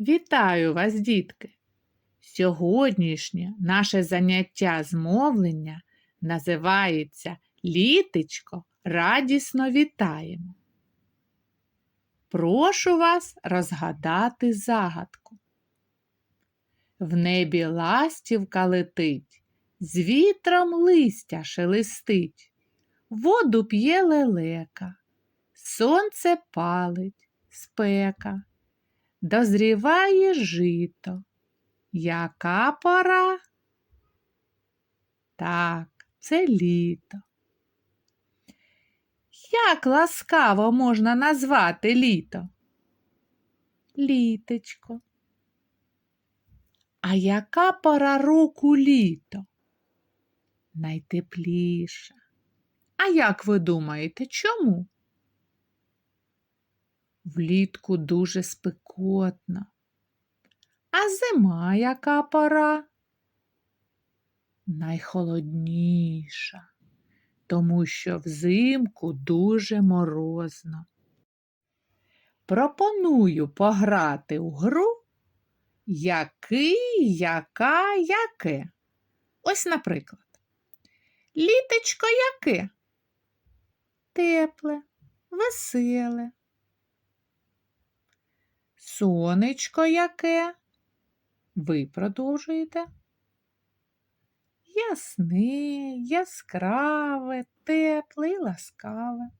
Вітаю вас, дітки! Сьогоднішнє наше заняття з мовлення називається Літечко радісно вітаємо. Прошу вас розгадати загадку. В небі ластівка летить, з вітром листя шелестить, воду п'є лелека, сонце палить, спека. Дозріває жито. Яка пора? Так, це літо. Як ласкаво можна назвати літо? Літечко. А яка пора року літо? Найтепліша. А як ви думаєте, чому? Влітку дуже спекотно. А зима яка пора? Найхолодніша, тому що взимку дуже морозно. Пропоную пограти у гру який, яка, яке. Ось, наприклад, літечко яке? Тепле, веселе. Сонечко яке? Ви продовжуєте? Ясне, яскраве, тепле і ласкаве.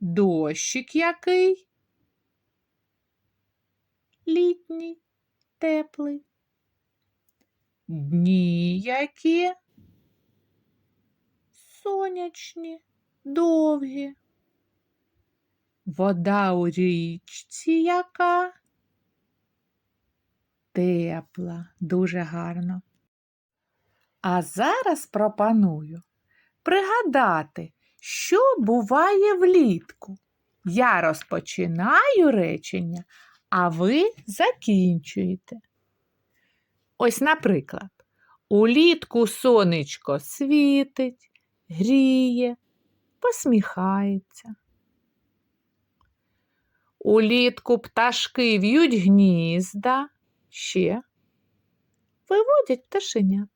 Дощик який? Літній, теплий. Дні які? Сонячні, довгі. Вода у річці яка? Тепла, дуже гарно. А зараз пропоную пригадати, що буває влітку. Я розпочинаю речення, а ви закінчуєте. Ось, наприклад, улітку сонечко світить, гріє, посміхається. Улітку пташки в'ють гнізда, ще виводять пташенят.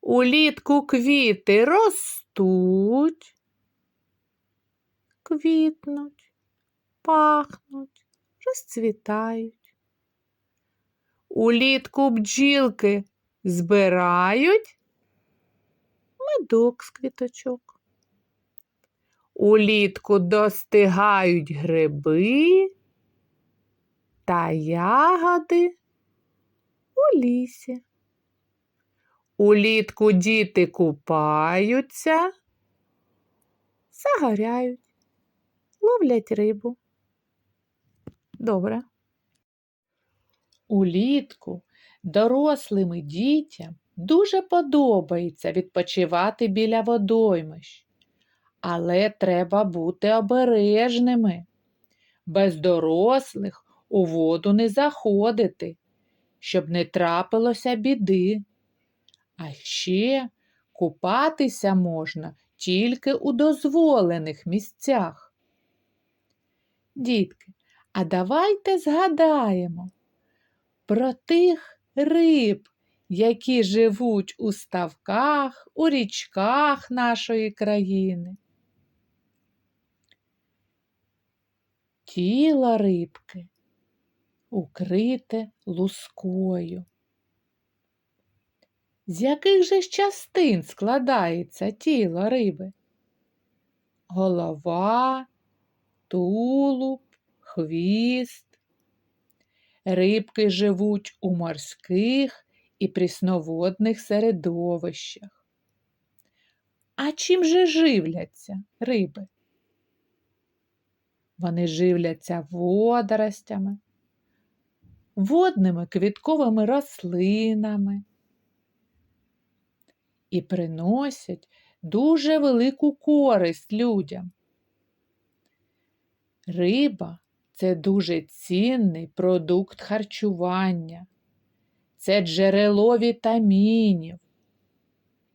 Улітку квіти ростуть, квітнуть, пахнуть, розцвітають. Улітку бджілки збирають медок з квіточок. Улітку достигають гриби та ягоди у лісі. Улітку діти купаються, загоряють, ловлять рибу. Добре. Улітку дорослим і дітям дуже подобається відпочивати біля водоймищ. Але треба бути обережними. Без дорослих у воду не заходити, щоб не трапилося біди. А ще купатися можна тільки у дозволених місцях. Дітки, а давайте згадаємо про тих риб, які живуть у ставках, у річках нашої країни. Тіло рибки укрите лускою. З яких же частин складається тіло риби? Голова, тулуб, хвіст. Рибки живуть у морських і прісноводних середовищах. А чим же живляться риби? Вони живляться водоростями, водними квітковими рослинами і приносять дуже велику користь людям. Риба це дуже цінний продукт харчування, це джерело вітамінів.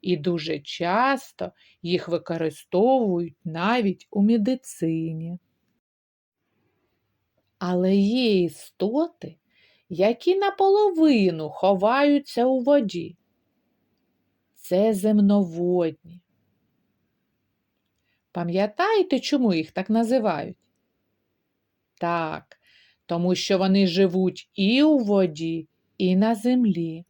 І дуже часто їх використовують навіть у медицині. Але є істоти, які наполовину ховаються у воді. Це земноводні. Пам'ятаєте, чому їх так називають? Так, тому що вони живуть і у воді, і на землі.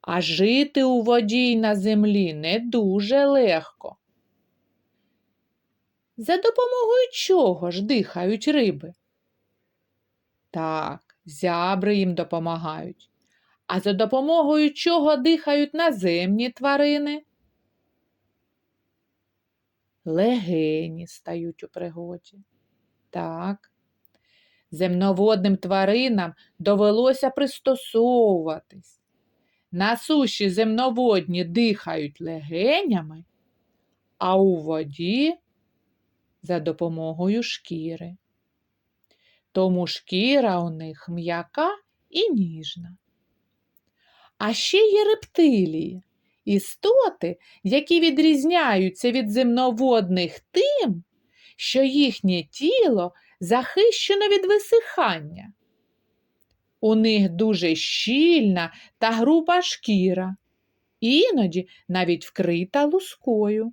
А жити у воді і на землі не дуже легко. За допомогою чого ж дихають риби? Так, зябри їм допомагають. А за допомогою чого дихають наземні тварини? Легені стають у пригоді. Так. Земноводним тваринам довелося пристосовуватись. На суші земноводні дихають легенями, а у воді за допомогою шкіри. Тому шкіра у них м'яка і ніжна. А ще є рептилії, істоти, які відрізняються від земноводних тим, що їхнє тіло захищено від висихання. У них дуже щільна та груба шкіра, іноді навіть вкрита лускою.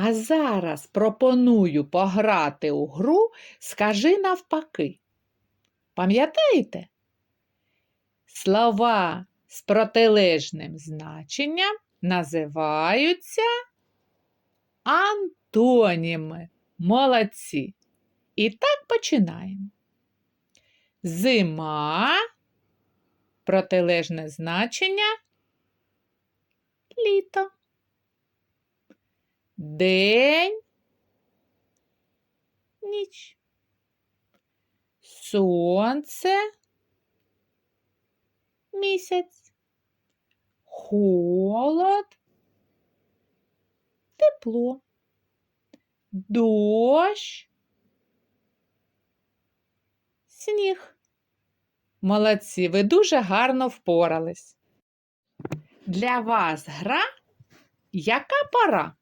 А зараз пропоную пограти у гру Скажи навпаки. Пам'ятаєте? Слова з протилежним значенням називаються антоніми. Молодці. І так починаємо. Зима, протилежне значення літо. День, ніч. Сонце, місяць. Холод, тепло. Дощ, сніг. Молодці, ви дуже гарно впорались. Для вас гра яка пора?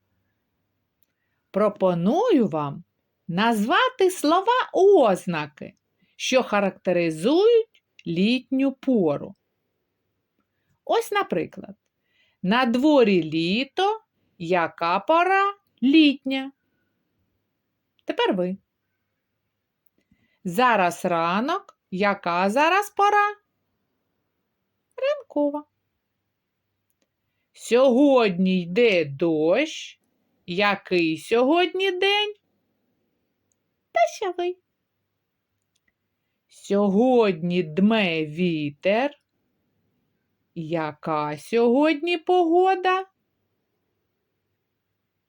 Пропоную вам назвати слова ознаки, що характеризують літню пору. Ось, наприклад, на дворі літо, яка пора літня. Тепер ви. Зараз ранок, яка зараз пора? Ранкова. Сьогодні йде дощ. Який сьогодні день? Дощовий. Сьогодні дме вітер. Яка сьогодні погода?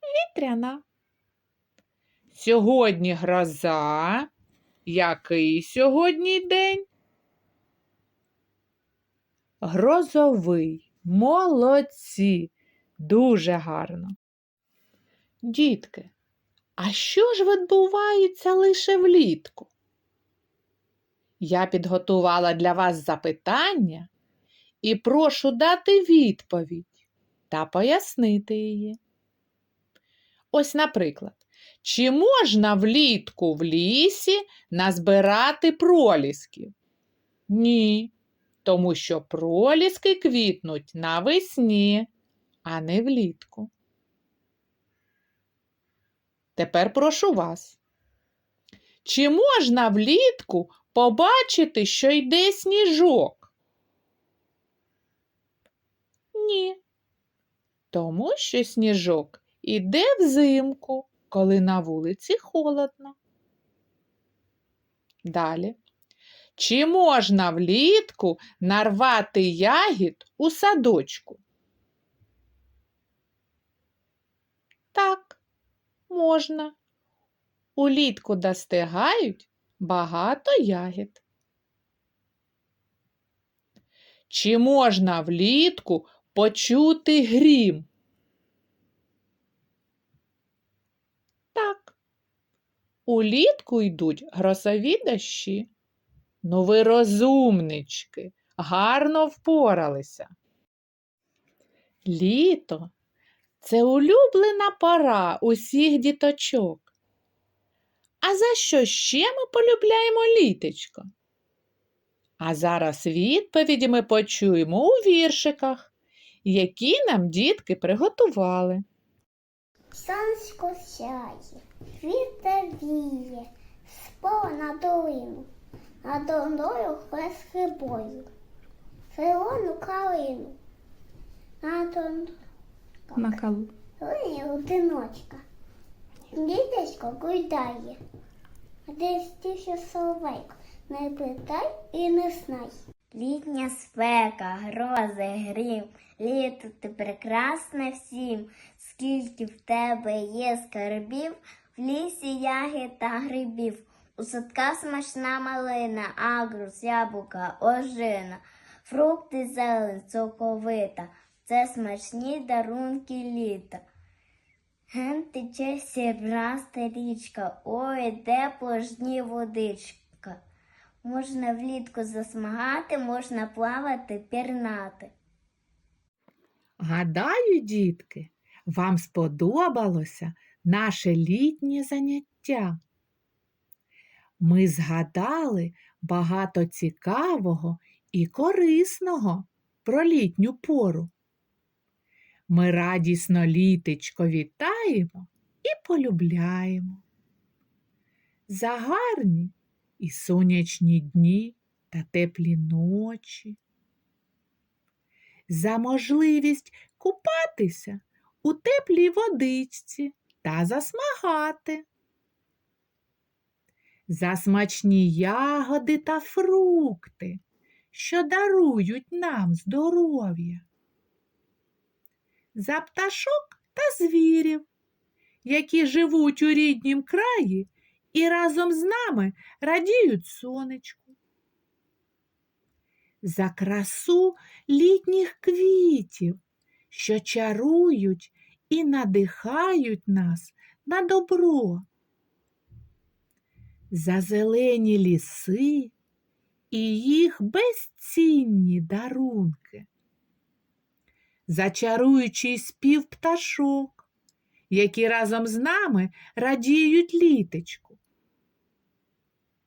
Вітряна. Сьогодні гроза. Який сьогодні день? Грозовий. Молодці. Дуже гарно. Дітки, а що ж відбувається лише влітку? Я підготувала для вас запитання і прошу дати відповідь та пояснити її. Ось, наприклад, чи можна влітку в лісі назбирати пролісків? Ні, тому що проліски квітнуть навесні, а не влітку. Тепер прошу вас. Чи можна влітку побачити, що йде сніжок? Ні. Тому що сніжок іде взимку, коли на вулиці холодно. Далі. Чи можна влітку нарвати ягід у садочку? Так, можна. Улітку достигають багато ягід. Чи можна влітку почути грім? Так. Улітку йдуть грозові дощі. Ну ви розумнички, гарно впоралися. Літо це улюблена пора усіх діточок. А за що ще ми полюбляємо літечко? А зараз відповіді ми почуємо у віршиках, які нам дітки приготували. Сонечко сяє, вітер віє, спала на долину, над долиною хрест бою, зелену калину, на На кал... долині одиночка, дітечко гуляє, а десь тише соловейко, не питай і не знай. Літня спека, грози, грім, літо ти прекрасне всім, скільки в тебе є скарбів, в лісі ягід та грибів, у садка смачна малина, агрус, яблука, ожина, фрукти, зелень, соковита, це смачні дарунки літа. Ген тече сібраста річка, ой, тепло жні водичка. Можна влітку засмагати, можна плавати, пірнати. Гадаю, дітки, вам сподобалося наше літнє заняття. Ми згадали багато цікавого і корисного про літню пору. Ми радісно літечко вітаємо і полюбляємо. За гарні і сонячні дні та теплі ночі. За можливість купатися у теплій водичці та засмагати, за смачні ягоди та фрукти, що дарують нам здоров'я, за пташок та звірів, які живуть у ріднім краї і разом з нами радіють сонечку. За красу літніх квітів, що чарують і надихають нас на добро, за зелені ліси і їх безцінні дарунки, за чаруючий спів пташок, які разом з нами радіють літочку.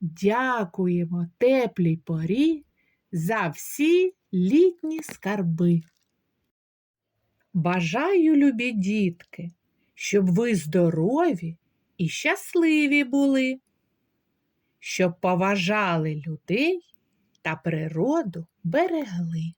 Дякуємо теплій порі за всі літні скарби. Бажаю, любі дітки, щоб ви здорові і щасливі були, щоб поважали людей та природу берегли.